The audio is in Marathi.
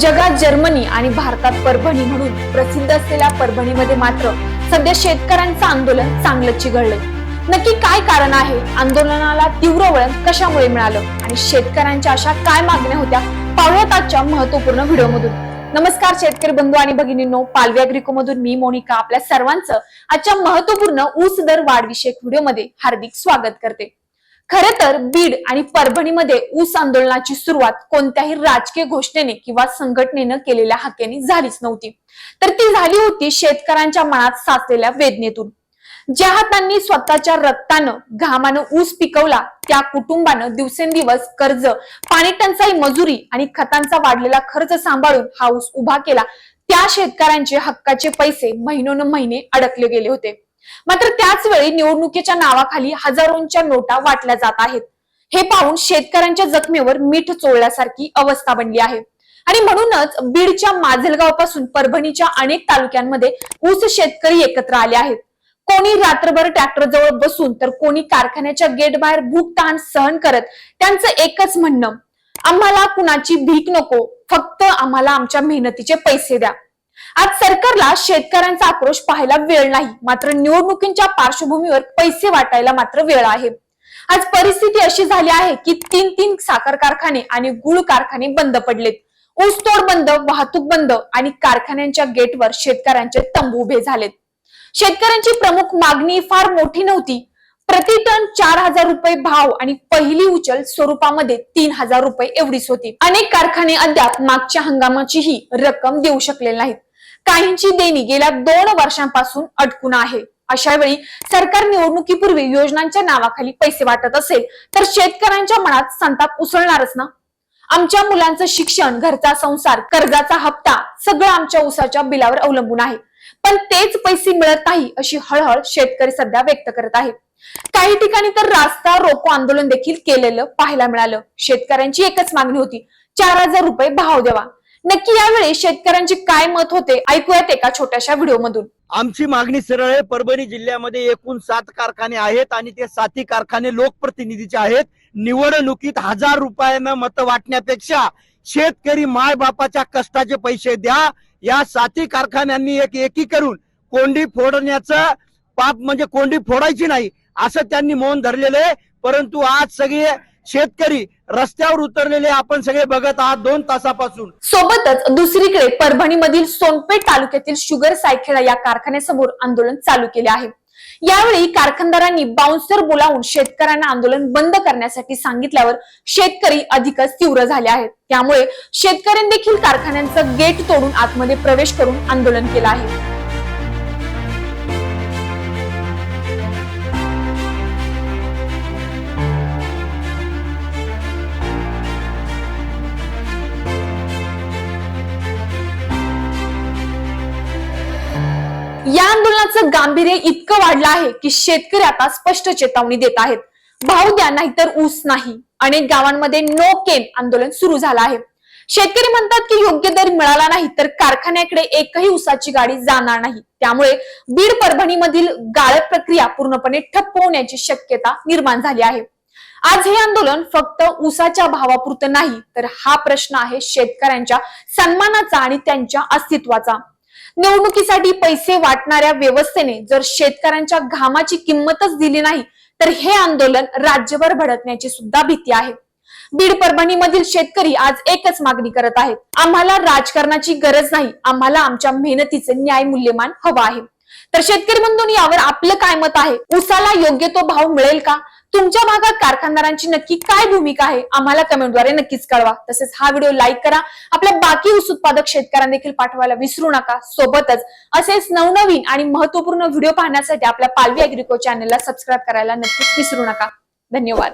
जगात जर्मनी आणि भारतात परभणी म्हणून प्रसिद्ध असलेल्या परभणीमध्ये मात्र सध्या शेतकऱ्यांचं आंदोलन चांगलंच चिघळलंय. नक्की काय कारण आहे? आंदोलनाला तीव्र वळण कशामुळे मिळालं? आणि शेतकऱ्यांच्या अशा काय मागण्या होत्या? पाहूयात आजच्या महत्त्वपूर्ण व्हिडिओमधून. नमस्कार शेतकरी बंधू आणि भगिनींनो. पालव्या अग्रिको मधून मी मोनिका. आपल्या सर्वांचं आजच्या महत्त्वपूर्ण ऊस दर वाढ विषयक व्हिडिओमध्ये हार्दिक स्वागत करते. खर तर बीड आणि परभणीमध्ये ऊस आंदोलनाची सुरुवात कोणत्याही राजकीय घोषणेने किंवा संघटनेनं केलेल्या हाकेने झालीच नव्हती. तर ती झाली होती शेतकऱ्यांच्या मनात साचलेल्या वेदनेतून. ज्या हातांनी स्वतःच्या रक्तानं घामानं ऊस पिकवला त्या कुटुंबानं दिवसेंदिवस कर्ज पाणी टंचाई मजुरी आणि खतांचा वाढलेला खर्च सांभाळून हा ऊस उभा केला त्या शेतकऱ्यांचे हक्काचे पैसे महिनोन महिने अडकले गेले होते. मात्र त्याच वेळी निवडणुकीच्या नावाखाली हजारोंच्या नोटा वाटल्या जात आहेत. हे पाहून शेतकऱ्यांच्या जखमेवर मीठ चोळल्यासारखी अवस्था बनली आहे. आणि म्हणूनच बीडच्या माजलगावपासून परभणीच्या अनेक तालुक्यांमध्ये ऊस शेतकरी एकत्र आले आहेत. कोणी रात्रभर ट्रॅक्टर जवळ बसून तर कोणी कारखान्याच्या गेट बाहेर भूक तहान सहन करत त्यांचं एकच म्हणणं आम्हाला कुणाची भीक नको फक्त आम्हाला आमच्या मेहनतीचे पैसे द्या. आज सरकारला शेतकऱ्यांचा आक्रोश पाहायला वेळ नाही. मात्र निवडणुकींच्या पार्श्वभूमीवर पैसे वाटायला मात्र वेळ आहे. आज परिस्थिती अशी झाली आहे की तीन तीन साखर कारखाने आणि गुळ कारखाने बंद पडलेत. ऊसतोड बंद वाहतूक बंद आणि कारखान्यांच्या गेटवर शेतकऱ्यांचे तंबू उभे झालेत. शेतकऱ्यांची प्रमुख मागणी फार मोठी नव्हती. प्रति टन चार हजार रुपये भाव आणि पहिली उचल स्वरूपामध्ये तीन हजार रुपये एवढीच होती. अनेक कारखाने अद्याप मागच्या हंगामाचीही रक्कम देऊ शकलेले नाहीत. काहींची देणी गेल्या दोन वर्षांपासून अडकून आहे. अशा वेळी सरकार निवडणुकीपूर्वी योजनांच्या नावाखाली पैसे वाटत असेल तर शेतकऱ्यांच्या मनात संताप उसळणारच ना? आमच्या मुलांचं शिक्षण घरचा संसार कर्जाचा हप्ता सगळं आमच्या उसाच्या बिलावर अवलंबून आहे. पण तेच पैसे मिळत नाही अशी हळहळ शेतकरी सध्या व्यक्त करत आहे. काही ठिकाणी तर रास्ता रोको आंदोलन देखील केलेलं पाहायला मिळालं. शेतकऱ्यांची एकच मागणी होती चार हजार रुपये भाव द्यावा. नक्की यावेळी शेतकऱ्यांचे काय मत होते ऐकूयात एका छोट्याशा व्हिडिओ मधून. आमची मागणी सरळ आहे परभणी जिल्ह्यामध्ये एकूण सात कारखाने आहेत आणि ते साती कारखाने लोकप्रतिनिधीचे आहेत. निवडणुकीत हजार रुपयानं मत वाटण्यापेक्षा शेतकरी माय बापाच्या कष्टाचे पैसे द्या. या साती कारखान्यांनी एक एकी करून कोंडी फोडण्याचं पाप म्हणजे कोंडी फोडायची नाही असं त्यांनी मौन धरलेलं आहे. परंतु आज सगळे शेतकरी रस्त्यावर उतरलेले आपण सगळे बघत आहात दोन तासापासून. सोबतच दुसरीकडे परभणीमधील सोनपेठ तालुक्यातील शुगर सायखेडा या कारखान्यासमोर आंदोलन चालू केले आहे. यावेळी कारखानदारांनी बाउन्सर बोलावून शेतकऱ्यांना आंदोलन बंद करण्यासाठी सांगितल्यावर शेतकरी अधिकच तीव्र झाले आहेत. त्यामुळे शेतकऱ्यांनी देखील कारखान्यांचं गेट तोडून आतमध्ये प्रवेश करून आंदोलन केलं आहे. या आंदोलनाचं गांभीर्य इतकं वाढलं आहे की शेतकरी आता स्पष्ट चेतावणी देत आहेत. भाव द्या नाहीतर ऊस नाही. अनेक गावांमध्ये नो केन आंदोलन सुरू झालं आहे. शेतकरी म्हणतात की योग्य दर मिळाला नाही तर कारखान्याकडे एकही ऊसाची गाडी जाणार नाही. त्यामुळे बीड परभणीमधील गाळप प्रक्रिया पूर्णपणे ठप्प होण्याची शक्यता निर्माण झाली आहे. आज हे आंदोलन फक्त ऊसाच्या भावापुरतं नाही तर हा प्रश्न आहे शेतकऱ्यांच्या सन्मानाचा आणि त्यांच्या अस्तित्वाचा. निवडणुकीसाठी पैसे वाटणाऱ्या व्यवस्थेने जर शेतकऱ्यांच्या घामाची किंमतच दिली नाही तर हे आंदोलन राज्यभर भडकण्याची सुद्धा भीती आहे. बीड परभणी मधील शेतकरी आज एकच मागणी करत आहेत. आम्हाला राजकारणाची गरज नाही आम्हाला आमच्या मेहनतीचे न्याय मूल्यमान हवं आहे. तर शेतकरी बंधूंनी यावर आपलं काय मत आहे? उसाला योग्य तो भाव मिळेल का? तुमच्या भागात कारखानदारांची नक्की काय भूमिका आहे? आम्हाला कमेंटद्वारे नक्कीच कळवा. तसेच हा व्हिडिओ लाईक करा. आपल्या बाकी ऊस उत्पादक शेतकऱ्यांना देखील पाठवायला विसरू नका. सोबतच असेच नवनवीन आणि महत्त्वपूर्ण व्हिडिओ पाहण्यासाठी आपल्या पालवी अॅग्रिको चॅनलला सबस्क्राईब करायला नक्कीच विसरू नका. धन्यवाद.